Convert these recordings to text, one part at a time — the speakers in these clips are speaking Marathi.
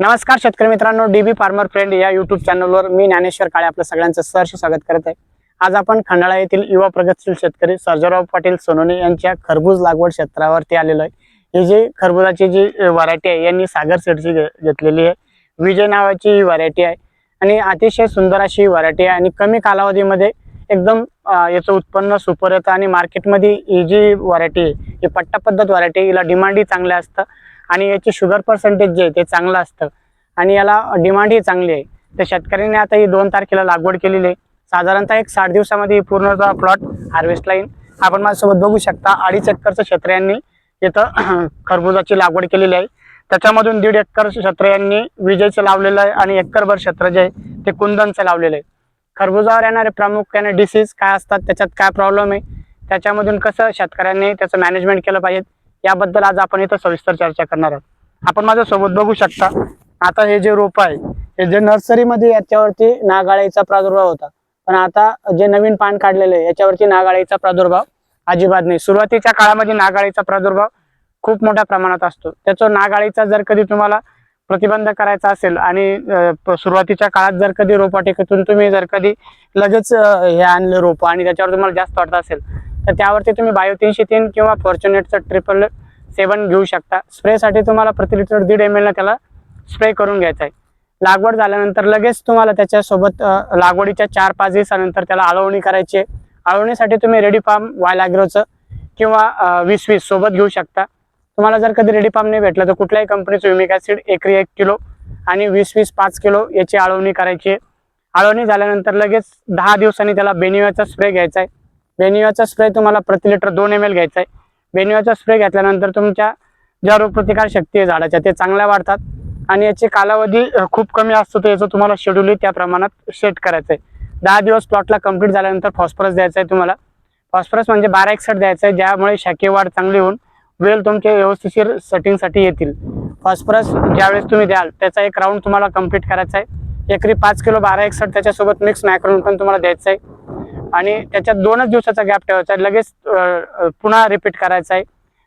नमस्कार शेतकरी मित्रांनो डीबी फार्मर फ्रेंड या युट्यूब चॅनलवर मी ज्ञानेश्वर काळे आपल्या सगळ्यांचं सहर्ष स्वागत करत आहे. आज आपण खंडाळा येथील युवा प्रगतशील शेतकरी सर्जराव पाटील सोनोने यांच्या खरबूज लागवड क्षेत्रावरती आलेलो आहे. ही जी खरबुजाची जी व्हरायटी आहे यांनी सागर सीडची घे- घेतलेली आहे. विजय नावाची ही व्हरायटी आहे. आणि अतिशय सुंदर अशी ही व्हरायटी आहे. आणि कमी कालावधीमध्ये एकदम याचं उत्पन्न सुपर येतं आणि मार्केटमध्ये ही जी व्हरायटी आहे ही पट्टा पद्धत व्हरायटी हिला डिमांडही चांगलं असतं. आणि याची शुगर पर्सेंटेज जे आहे ते चांगलं असतं. आणि याला डिमांडही चांगली आहे. तर शेतकऱ्यांनी आता ही दोन तारखेला लागवड केलेली आहे. साधारणतः एक साठ दिवसामध्ये पूर्ण प्लॉट हार्वेस्ट लाईन आपण माझ्यासोबत बघू शकता अडीच एकरचं क्षेत्र यांनी इथं खरबुजाची लागवड केलेली आहे. त्याच्यामधून दीड एकर क्षेत्र यांनी विजेचं लावलेलं आहे आणि एकरभर क्षेत्र जे आहे ते कुंदनचं लावलेलं आहे. खरबुजावर येणारे प्रामुख्याने डिसीज काय असतात त्याच्यात काय प्रॉब्लेम आहे त्याच्यामधून कसं शेतकऱ्यांनी त्याचं मॅनेजमेंट केलं पाहिजे याबद्दल आज आपण इथं सविस्तर चर्चा करणार आहोत. आपण माझ्या सोबत बघू शकता आता हे जे रोप आहे हे जे नर्सरीमध्ये याच्यावरती नागाळीचा प्रादुर्भाव होता. पण आता जे नवीन पान काढलेलं आहे याच्यावरती नागाळीचा प्रादुर्भाव अजिबात नाही. सुरुवातीच्या काळामध्ये नागाळीचा प्रादुर्भाव खूप मोठ्या प्रमाणात असतो. त्याचा नागाळीचा जर कधी तुम्हाला प्रतिबंध करायचा असेल आणि सुरुवातीच्या काळात जर कधी रोपवाटिकेतून तुम्ही जर कधी लगेच हे आणले रोप आणि त्याच्यावर तुम्हाला जास्त वाटत असेल तर त्यावरती तुम्ही बायो तीनशे तीन किंवा फॉर्च्युनेटचं ट्रिपल सेवन घेऊ शकता. स्प्रेसाठी तुम्हाला प्रति लिटर दीड एम एलनं त्याला स्प्रे करून घ्यायचा आहे. लागवड झाल्यानंतर लगेच तुम्हाला त्याच्यासोबत लागवडीच्या चार पाच दिवसानंतर त्याला आळवणी करायची आहे. आळवणीसाठी तुम्ही रेडी फार्म वायलाग्रोचं किंवा वीस वीस सोबत घेऊ शकता. तुम्हाला जर कधी रेडी फार्म नाही भेटलं तर कुठल्याही कंपनीचं युमिक ॲसिड एकरी एक किलो आणि वीस वीस पाच किलो याची आळवणी करायची आहे. आळवणी झाल्यानंतर लगेच दहा दिवसांनी त्याला बेनिवाचा स्प्रे घ्यायचा आहे. बेनिवाचा स्प्रे तुम्हाला प्रति लिटर दोन एम एल घ्यायचा आहे. बेनिवाचा स्प्रे घेतल्यानंतर तुमच्या ज्या रोगप्रतिकार शक्ती आहे झाडाच्या ते चांगल्या वाढतात आणि याची कालावधी खूप कमी असतो तर याचं तुम्हाला शेड्यूल त्या प्रमाणात सेट करायचं आहे. दहा दिवस प्लॉटला कंप्लीट झाल्यानंतर फॉस्फरस द्यायचा आहे तुम्हाला. फॉस्फरस म्हणजे बारा एक्सट द्यायचं आहे ज्यामुळे शाखे वाढ चांगली होऊन वेल तुमचे व्यवस्थिशीर सेटिंगसाठी येतील. फॉस्फरस ज्यावेळेस तुम्ही द्याल त्याचा एक राऊंड तुम्हाला कंप्लीट करायचा आहे. एकरी पाच किलो बारा एक्सट त्याच्यासोबत मिक्स मॅक्रोन पण तुम्हाला द्यायचं आहे. आणि त्याच्यात दोनच दिवसाचा गॅप ठेवायचा. आहे लगेच पुन्हा रिपीट करायचा आहे.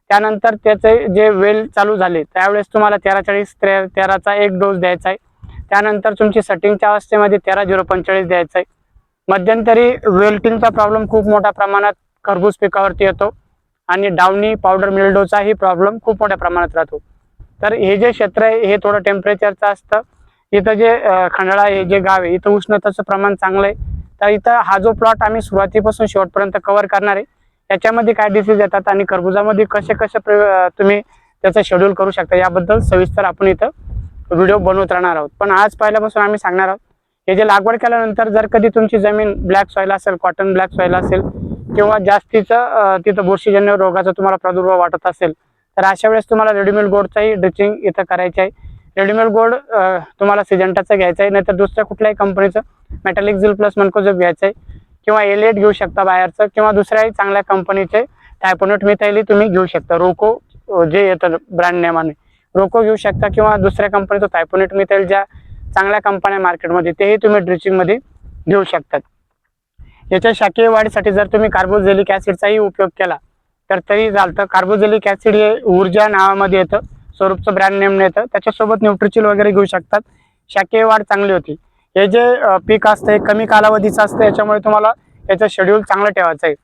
त्यानंतर त्याचे जे वेल चालू झाले त्यावेळेस तुम्हाला तेरा चाळीस तेराचा एक डोस द्यायचा आहे. त्यानंतर तुमची सेटिंगच्या अवस्थेमध्ये तेरा झिरो पंचेचाळीस द्यायचा आहे. मध्यंतरी वेल्टिंगचा प्रॉब्लेम खूप मोठ्या प्रमाणात खरबूज पिकावरती येतो आणि डावणी पावडर मिल्डोचाही प्रॉब्लेम खूप मोठ्या प्रमाणात राहतो. तर हे जे क्षेत्र आहे हे थोडं टेम्परेचरचं असतं. इथं जे खंडाळा हे जे गाव आहे इथं उष्णताचं प्रमाण चांगलं आहे. तर इथं हा जो प्लॉट आम्ही सुरुवातीपासून शेवटपर्यंत कव्हर करणार आहे याच्यामध्ये काय डिसीज येतात आणि खरबुजामध्ये कसे कसे तुम्ही त्याचं शेड्यूल करू शकता याबद्दल सविस्तर आपण इथं व्हिडिओ बनवत राहणार आहोत. पण आज पहिल्यापासून आम्ही सांगणार आहोत हे जे लागवड केल्यानंतर जर कधी तुमची जमीन ब्लॅक सॉईल असेल कॉटन ब्लॅक सॉईल असेल किंवा जास्तीचं तिथं बुरशीजन्य रोगाचा तुम्हाला प्रादुर्भाव वाटत असेल तर अशा वेळेस तुम्हाला रेडीमेड गोडचाही ड्रिचिंग इथं करायचं आहे. रेडीमेड गोड तुम्हाला सिजंटाचं घ्यायचं आहे नाहीतर दुसऱ्या कुठल्याही कंपनीचं मेटॅलिक झिल प्लस मनकोजब घ्यायचं आहे किंवा एलेट घेऊ शकता बाहेरचं किंवा दुसऱ्याही चांगल्या कंपनीचे टायपोनेट मिथायली तुम्ही घेऊ शकता. रोको जे येतं ब्रँड नेमाने रोको घेऊ शकता किंवा दुसऱ्या कंपनीचं टायपोनेट मिथाईल ज्या चांगल्या कंपन्या मार्केटमध्ये तेही तुम्ही ड्रिचिंगमध्ये घेऊ शकतात. याच्या शाकीय वाढीसाठी जर तुम्ही कार्बोझेलिक ॲसिडचाही उपयोग केला तर तरी चालतं. कार्बोझेलिक ॲसिड हे ऊर्जा नावामध्ये येतं स्वरूपचं ब्रँड नेमने येतं. त्याच्यासोबत न्यूट्रिचिल वगैरे घेऊ शकतात. शाकीय वाढ चांगली होती. हे जे पीक असतं हे कमी कालावधीचं असतं याच्यामुळे तुम्हाला याचं शेड्यूल चांगलं ठेवायचं आहे.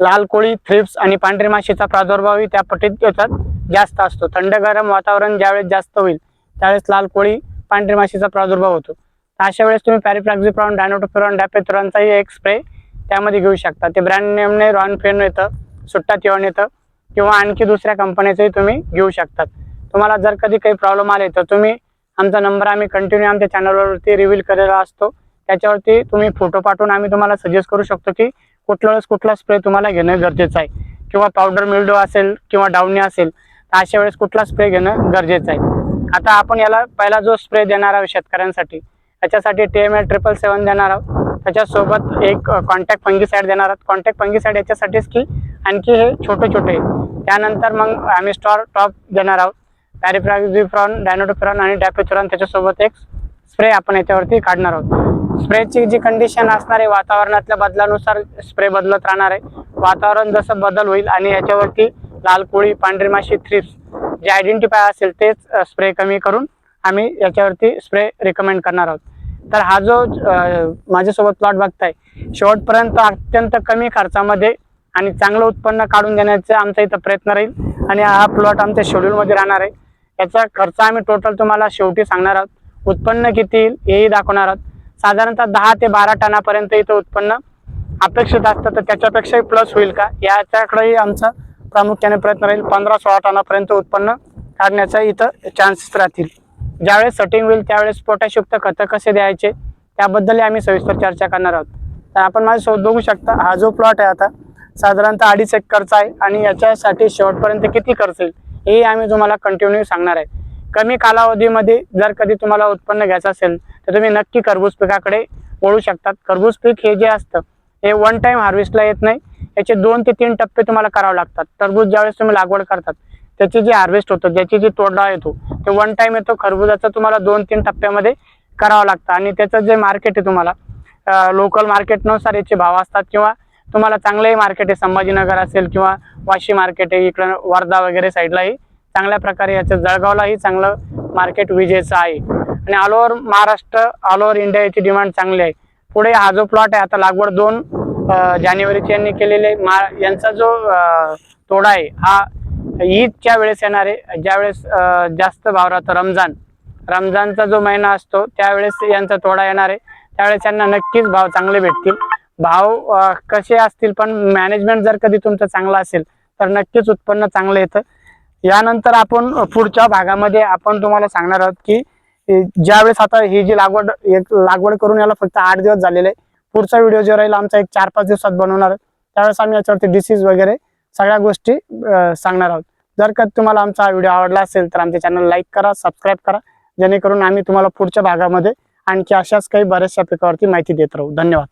लाल कोळी थ्रिप्स आणि पांढरी माशीचा प्रादुर्भावही त्या पटीत याच्यात जास्त असतो. थंड गरम वातावरण ज्यावेळेस जास्त होईल त्यावेळेस लाल कोळी पांढरी माशीचा प्रादुर्भाव होतो. तर अशा वेळेस तुम्ही पॅरिप्रॅक्झिप्रॉन डॅनोटोफिरॉन डॅपेथ्रॉनचाही एक स्प्रे त्यामध्ये घेऊ शकता. ते ब्रँड नेमने रॉन फेन येतं सुट्टा तिवण येतं किंवा आणखी दुसऱ्या कंपनीचंही तुम्ही घेऊ शकतात. तुम्हाला जर कधी काही प्रॉब्लेम आले तर तुम्ही आमचा नंबर आम्ही कंटिन्यू आमच्या चॅनलवरती रिव्हील केलेला असतो. त्याच्यावरती तुम्ही फोटो पाठवून आम्ही तुम्हाला सजेस्ट करू शकतो की कुठल्या वेळेस कुठला स्प्रे तुम्हाला घेणं गरजेचं आहे. किंवा पावडर मिल्डो असेल किंवा डावणी असेल तर अशा वेळेस कुठला स्प्रे घेणं गरजेचं आहे. आता आपण याला पहिला जो स्प्रे देणार आहोत शेतकऱ्यांसाठी त्याच्यासाठी T M L triple seven देणार आहोत. त्याच्यासोबत एक कॉन्टॅक्ट फंगीसाईड देणार आहोत. कॉन्टॅक्ट फंगीसाईड याच्यासाठीच की आणखी हे छोटे छोटे त्यानंतर मग आम्ही स्टॉर टॉप देणार आहोत. पॅरिफ्रॅक्झिफ्रॉन डायनोटोफिरॉन आणि डॅपेथ्रॉन त्याच्यासोबत एक स्प्रे आपण याच्यावरती काढणार आहोत. स्प्रेची जी कंडिशन असणार आहे वातावरणातल्या बदलानुसार स्प्रे बदलत राहणार आहे. वातावरण जसं बदल होईल आणि याच्यावरती लाल कोळी पांढरी माशी थ्रिप्स जे आयडेंटिफाय असेल तेच स्प्रे कमी करून आम्ही याच्यावरती स्प्रे रिकमेंड करणार आहोत. तर हा जो माझ्यासोबत प्लॉट बघताय शेवटपर्यंत अत्यंत कमी खर्चामध्ये आणि चांगलं उत्पन्न काढून देण्याचा आमचा इथं प्रयत्न राहील. आणि हा प्लॉट आमच्या शेड्यूलमध्ये राहणार आहे. याचा खर्च आम्ही टोटल तुम्हाला शेवटी सांगणार आहोत. उत्पन्न किती येईल हेही दाखवणार आहोत. साधारणतः दहा ते बारा टनापर्यंत इथं उत्पन्न अपेक्षित असतं तर त्याच्यापेक्षाही प्लस होईल का? याच्याकडेही आमचा प्रामुख्याने प्रयत्न राहील. पंधरा सोळा टनापर्यंत उत्पन्न काढण्याचा इथं चान्सेस राहतील. ज्यावेळेस सटिंग होईल त्यावेळेस पोटॅशयुक्त खतं कसे द्यायचे त्याबद्दलही आम्ही सविस्तर चर्चा करणार आहोत. तर आपण माझ्यासोबत बघू शकता हा जो प्लॉट आहे आता साधारणतः अडीच एकरचा आहे आणि याच्यासाठी शेवटपर्यंत किती खर्च येईल? हे आम्ही तुम्हाला कंटिन्यू सांगणार आहे. कमी कालावधीमध्ये जर कधी तुम्हाला उत्पन्न घ्यायचं असेल तर तुम्ही नक्की खरबूज पिकाकडे वळू शकतात. खरबूज पीक हे जे असतं हे वन टाईम हार्वेस्टला येत नाही. याचे दोन ते तीन टप्पे तुम्हाला करावे लागतात. टरबूज ज्यावेळेस तुम्ही लागवड करतात त्याची जी हार्वेस्ट होतं ज्याची जी तोडा येतो ते वन टाईम येतो. खरबुजाचा तुम्हाला दोन तीन टप्प्यामध्ये करावं लागतं. आणि त्याचं जे मार्केट आहे तुम्हाला लोकल मार्केटनुसार याचे भाव असतात किंवा तुम्हाला चांगलंही मार्केट आहे संभाजीनगर असेल किंवा वाशी मार्केट आहे इकडं वर्धा वगैरे साईडलाही चांगल्या प्रकारे याचं जळगावलाही चांगलं मार्केट विजेचं आहे. आणि all over Maharashtra all over India याची डिमांड चांगली आहे. पुढे हा जो प्लॉट आहे आता लागवड दोन जानेवारीची यांनी केलेले मा यांचा जो तोडा आहे हा ईदच्या वेळेस येणार आहे. ज्यावेळेस जास्त भाव राहतो रमजान रमजानचा जो महिना असतो त्यावेळेस यांचा तोडा येणार आहे. त्यावेळेस यांना नक्कीच भाव चांगले भेटतील. भाव कसे असतील पण मॅनेजमेंट जर कधी तुमचं चांगलं असेल तर नक्कीच उत्पन्न चांगलं येतं. यानंतर आपण पुढच्या भागामध्ये आपण तुम्हाला सांगणार आहोत की ज्यावेळेस आता ही जी लागवड एक लागवड करून याला फक्त आठ दिवस झालेले आहे पुढचा व्हिडिओ जो राहील आमचा एक चार पाच दिवसात बनवणार त्यावेळेस आम्ही याच्यावरती डिसीज वगैरे सगळ्या गोष्टी सांगणार आहोत. जर का तुम्हाला आमचा हा व्हिडिओ आवडला असेल तर आमच्या चॅनल लाईक करा सबस्क्राईब करा जेणेकरून आम्ही तुम्हाला पुढच्या भागामध्ये आणखी अशाच काही बऱ्याचशा पिकावरती माहिती देत राहू. धन्यवाद.